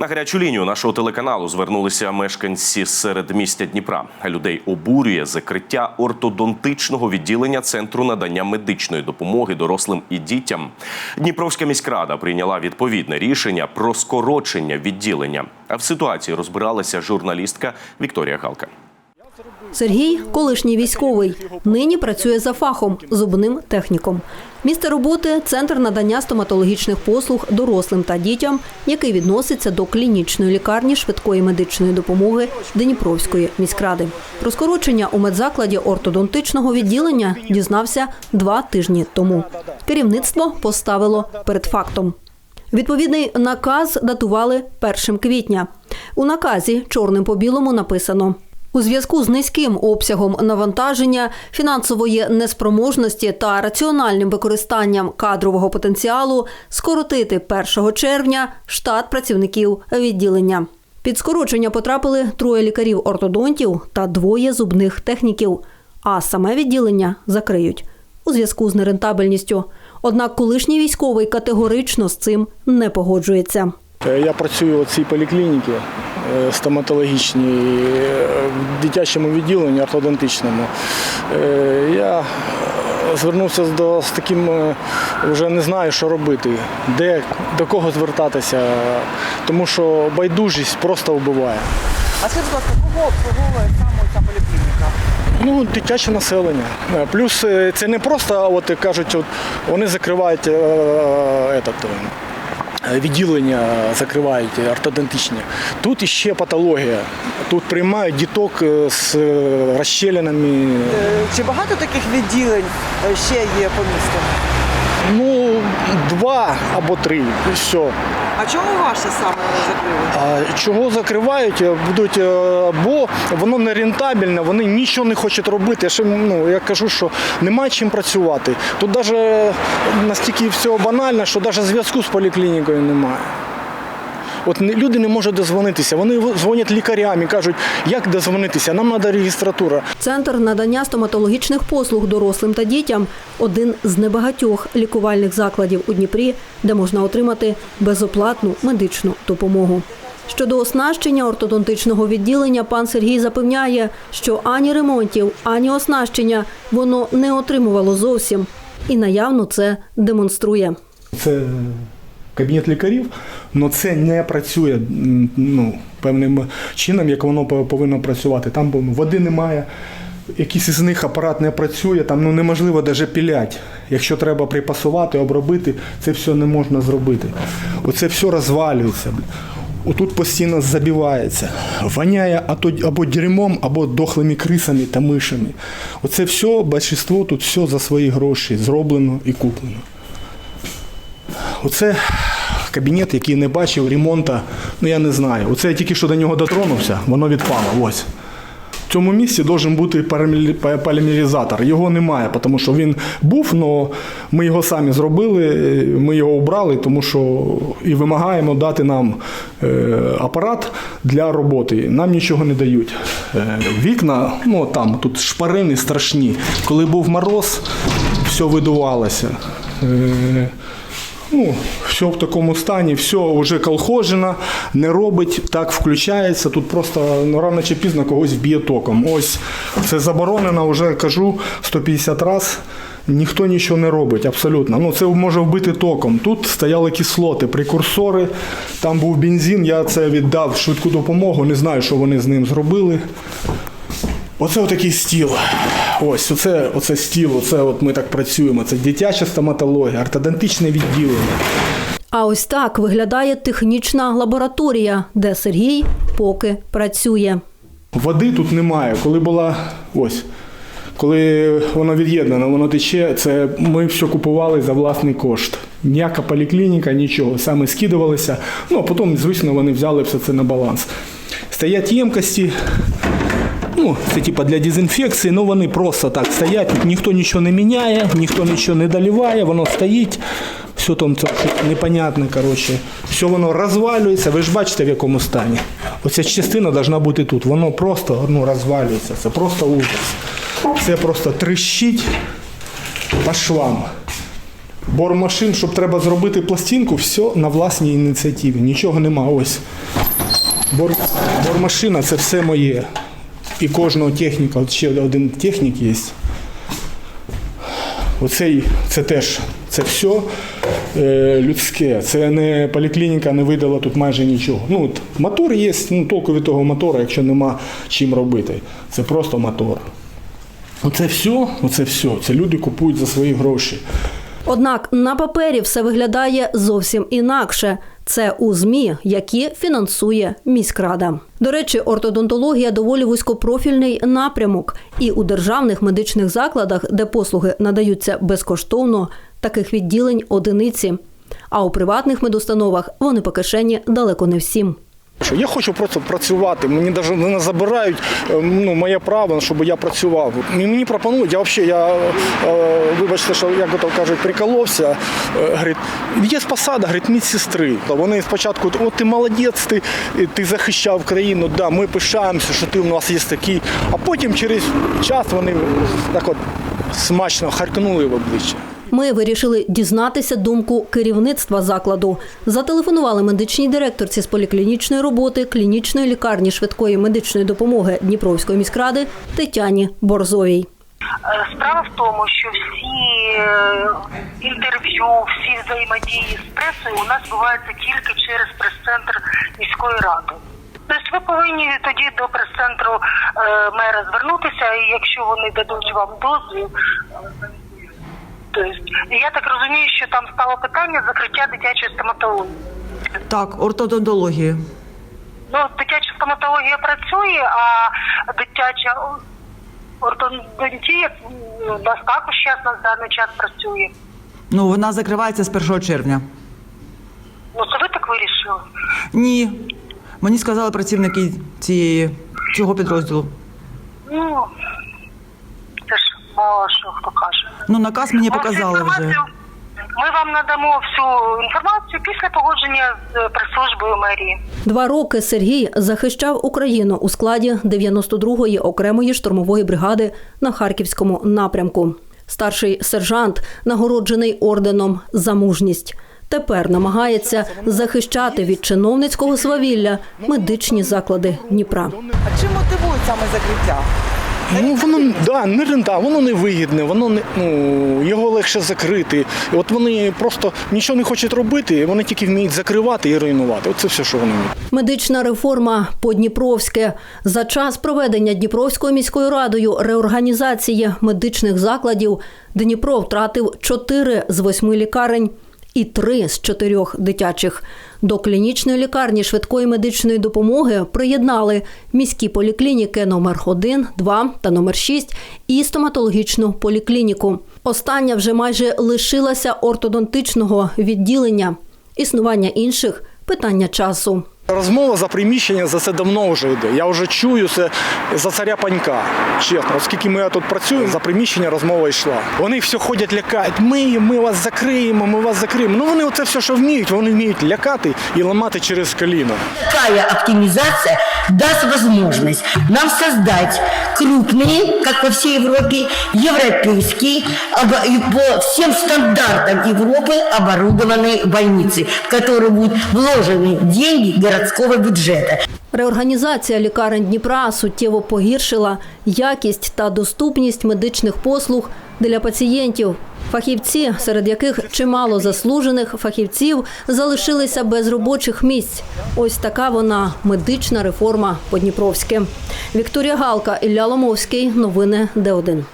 На гарячу лінію нашого телеканалу звернулися мешканці середмістя Дніпра. Людей обурює закриття ортодонтичного відділення центру надання медичної допомоги дорослим і дітям. Дніпровська міськрада прийняла відповідне рішення про скорочення відділення. А в ситуації розбиралася журналістка Вікторія Галка. Сергій колишній військовий. Нині працює за фахом зубним техніком. Місце роботи центр надання стоматологічних послуг дорослим та дітям, який відноситься до клінічної лікарні швидкої медичної допомоги Дніпровської міськради. Про скорочення у медзакладі ортодонтичного відділення дізнався два тижні тому. Керівництво поставило перед фактом. Відповідний наказ датували 1 квітня. У наказі чорним по білому написано. У зв'язку з низьким обсягом навантаження, фінансової неспроможності та раціональним використанням кадрового потенціалу скоротити 1 червня штат працівників відділення. Під скорочення потрапили троє лікарів-ортодонтів та двоє зубних техніків, а саме відділення закриють у зв'язку з нерентабельністю. Однак колишній військовий категорично з цим не погоджується. Е, Я працюю у цій поліклініці стоматологічній, е, в дитячому відділенні ортодонтичному. Е, Я звернувся до, з таким, е, вже не знаю, що робити, де, до кого звертатися, тому що байдужість просто вбиває. А скажіть, будь ласка, кого обслуговує саме ця поліклініка? Ну, дитяче населення. Е, Плюс е, це не просто, от кажуть, от, вони закривають е, этот, е, відділення, закривають ортодонтичні. Тут іще патологія. Тут приймають діток е, з е, розщелинами. Е, Чи багато таких відділень е, ще є по місту? Ну, два або три. І все. А чому ваше саме закрили? А чого закривають? Е, Будуть, е, бо воно не рентабельне, вони нічого не хочуть робити. Я, ще, ну, я кажу, що немає чим працювати. Тут навіть настільки все банально, що навіть зв'язку з поліклінікою немає. От не- люди не можуть дозвонитися. Вони дзвонять лікарям і кажуть, як дозвонитися, нам треба реєстратура. Центр надання стоматологічних послуг дорослим та дітям один з небагатьох лікувальних закладів у Дніпрі, де можна отримати безоплатну медичну допомогу. Щодо оснащення ортодонтичного відділення, пан Сергій запевняє, що ані ремонтів, ані оснащення воно не отримувало зовсім і наявно це демонструє. Це кабінет лікарів, але це не працює ну, певним чином, як воно повинно працювати. Там води немає, якийсь із них апарат не працює, там ну, неможливо навіть пілять. Якщо треба припасувати, обробити, це все не можна зробити. Оце все розвалюється. Отут постійно забивається, воняє або дерьмом, або дохлими крисами та мишами. Оце все, більшість тут все за свої гроші зроблено і куплено. Оце кабінет, який не бачив ремонту, ну я не знаю. Оце я тільки що до нього дотронувся, воно відпало. Ось. В цьому місці має бути полімеризатор. Його немає, тому що він був, але ми його самі зробили, ми його обрали, тому що і вимагаємо дати нам е, апарат для роботи. Нам нічого не дають. Е, вікна, ну там, тут шпарини страшні. Коли був мороз, все видувалося. Ну, все в такому стані, все вже колхожено, не робить, так включається. Тут просто ну, рано чи пізно когось вб'є током. Ось це заборонено, вже кажу 150 разів. Ніхто нічого не робить, абсолютно. Ну, це може вбити током. Тут стояли кислоти, прекурсори, там був бензин, я це віддав швидку допомогу, не знаю, що вони з ним зробили. Оце отакий стіл. Ось, оце, оце стіл, оце от ми так працюємо. Це дитяча стоматологія, ортодонтичне відділення. А ось так виглядає технічна лабораторія, де Сергій поки працює. Води тут немає. Коли була ось, коли воно від'єднано, воно тече, це ми все купували за власний кошт. Ніяка поліклініка, нічого. Саме скидувалися. Ну, а потім, звісно, вони взяли все це на баланс. Стоять ємкості. Ну, це типа для дезінфекції, ну вони просто так стоять, ніхто нічого не міняє, ніхто нічого не доливає, воно стоїть, все там непонятне, коротше. Все воно розвалюється, ви ж бачите в якому стані. Оця частина повинна бути тут. Воно просто ну, розвалюється. Це просто ужас. Це просто тріщить по швам. Бормашин, щоб треба зробити пластинку, все на власній ініціативі. Нічого нема. Ось. Бор, бормашина це все моє. І кожного техніка, от ще один технік є. Оцей це теж це все е, людське. Це не поліклініка не видала тут майже нічого. Ну, от, мотор є, ну толку від того мотора, якщо нема чим робити. Це просто мотор. Оце все, оце все. Це люди купують за свої гроші. Однак на папері все виглядає зовсім інакше. Це у ЗМІ, які фінансує міськрада. До речі, ортодонтологія доволі вузькопрофільний напрямок, і у державних медичних закладах, де послуги надаються безкоштовно, таких відділень одиниці. А у приватних медустановах вони по кишені далеко не всім. Що Я хочу просто працювати. Мені навіть не забирають е, ну, моє право, щоб я працював. Мені пропонують, я взагалі, я, е, вибачте, що як то кажуть, приколовся. Е, Говорить, є посада, говорить, медсестри. Вони спочатку, от ти молодець, ти, ти захищав країну, да, ми пишаємося, що ти у нас є такий. А потім через час вони так от смачно харкнули в обличчя. Ми вирішили дізнатися думку керівництва закладу. Зателефонували медичній директорці з поліклінічної роботи клінічної лікарні швидкої медичної допомоги Дніпровської міськради Тетяні Борзовій. Е, Справа в тому, що всі е, інтерв'ю, всі взаємодії з пресою у нас відбуваються тільки через прес-центр міської ради. Тобто ви повинні тоді до прес-центру е, мера звернутися, і якщо вони дадуть вам дозвіл, тобто, я так розумію, що там стало питання закриття дитячої стоматології. Так, ортодонтології. Ну, дитяча стоматологія працює, а дитяча ортодонтія ну, у нас також час на даний час працює. Ну, вона закривається з 1 червня. Ну, це ви так вирішили? Ні. Мені сказали працівники цієї цього підрозділу. Ну, це ж мало хто каже. Ну, наказ мені показали вже. Ми вам надамо всю інформацію після погодження з прес-службою мерії. Два роки Сергій захищав Україну у складі 92-ї окремої штурмової бригади на харківському напрямку. Старший сержант нагороджений орденом за мужність. Тепер намагається захищати від чиновницького свавілля медичні заклади Дніпра. А чим мотивують саме закриття? Ну воно да, не рента, воно не вигідне, воно не ну його легше закрити. І от вони просто нічого не хочуть робити, вони тільки вміють закривати і руйнувати. Оце все, що вони вміють. Медична реформа по-дніпровське. За час проведення Дніпровською міською радою реорганізації медичних закладів Дніпро втратив 4 з 8 лікарень і три з чотирьох дитячих. До клінічної лікарні швидкої медичної допомоги приєднали міські поліклініки номер 1, 2 та номер 6 і стоматологічну поліклініку. Остання вже майже лишилася ортодонтичного відділення. Існування інших питання часу. Розмова за приміщення за це давно вже йде. Я вже чую це за царя панька. Чесно, оскільки ми тут працюємо, за приміщення розмова йшла. Вони все ходять, лякають. Ми, ми вас закриємо, ми вас закриємо. Ну вони оце все, що вміють, вони вміють лякати і ламати через коліно. Такая оптимизация даст возможность нам создать крупные, как во всей Европе, европейские, обо- и по всем стандартам Европы оборудованные больницы, в которые будут вложены деньги городского бюджета. Реорганізація лікарень Дніпра суттєво погіршила якість та доступність медичних послуг для пацієнтів. Фахівці, серед яких чимало заслужених фахівців, залишилися без робочих місць. Ось така вона медична реформа по-дніпровськи. Вікторія Галка, Ілля Ломовський. Новини Д1.